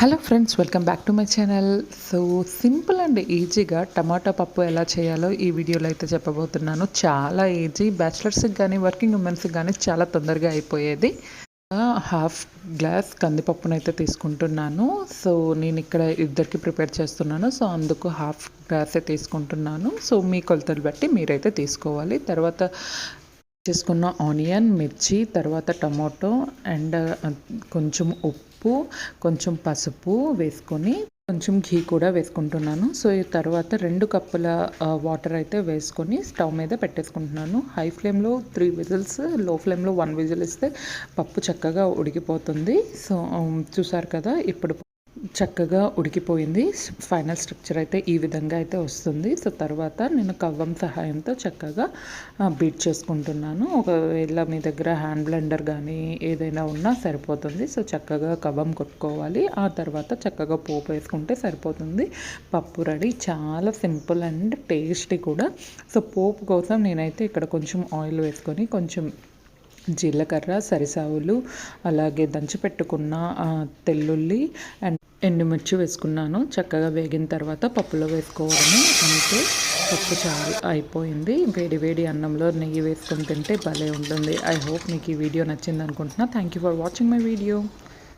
Hello friends welcome back to my channel. So simple and ఈజీగా టమాటా పప్పు ఎలా చేయాలో ఈ వీడియోలో అయితే చెప్పబోతున్నాను. చాలా ఈజీ. బ్యాచిలర్స్కి కానీ వర్కింగ్ ఉమెన్స్కి కానీ చాలా తొందరగా అయిపోయేది. హాఫ్ గ్లాస్ కందిపప్పును అయితే తీసుకుంటున్నాను. సో నేను ఇక్కడ ఇద్దరికి ప్రిపేర్ చేస్తున్నాను. సో అందుకు హాఫ్ గ్లాసే తీసుకుంటున్నాను. సో మీ కొలతలు బట్టి మీరైతే తీసుకోవాలి. తర్వాత చేసుకున్న ఆనియన్ మిర్చి తర్వాత టమాటో అండ్ కొంచెం ఉప్పు కొంచెం పసుపు వేసుకొని కొంచెం ఘీ కూడా వేసుకుంటున్నాను. సో ఈ తర్వాత రెండు కప్పుల వాటర్ అయితే వేసుకొని స్టవ్ మీద పెట్టేసుకుంటున్నాను. హై ఫ్లేమ్లో త్రీ విజిల్స్లో ఫ్లేమ్లో వన్ విజిల్ ఇస్తే పప్పు చక్కగా ఉడికిపోతుంది. సో చూసారు కదా ఇప్పుడు చక్కగా ఉడికిపోయింది. ఫైనల్ స్ట్రక్చర్ అయితే ఈ విధంగా అయితే వస్తుంది. సో తర్వాత నేను కవ్వం సహాయంతో చక్కగా బీట్ చేసుకుంటున్నాను. ఒకవేళ మీ దగ్గర హ్యాండ్ బ్లెండర్ కానీ ఏదైనా ఉన్నా సరిపోతుంది. సో చక్కగా కవ్వం కొట్టుకోవాలి. ఆ తర్వాత చక్కగా పోపు వేసుకుంటే సరిపోతుంది. పప్పు రెడీ. చాలా సింపుల్ అండ్ టేస్టీ కూడా. సో పోపు కోసం నేనైతే ఇక్కడ కొంచెం ఆయిల్ వేసుకొని కొంచెం జీలకర్ర సరిసావులు అలాగే దంచిపెట్టుకున్న తెల్లుల్లి అండ్ ఎండుమిర్చి వేసుకున్నాను. చక్కగా వేగిన తర్వాత పప్పులో వేసుకోవడమే. అంతే పప్పు చాలా అయిపోయింది. వేడి వేడి అన్నంలో నెయ్యి వేసుకొని తింటే భలే ఉంటుంది. ఐ హోప్ మీకు ఈ వీడియో నచ్చింది అనుకుంటున్నా thank you for watching my video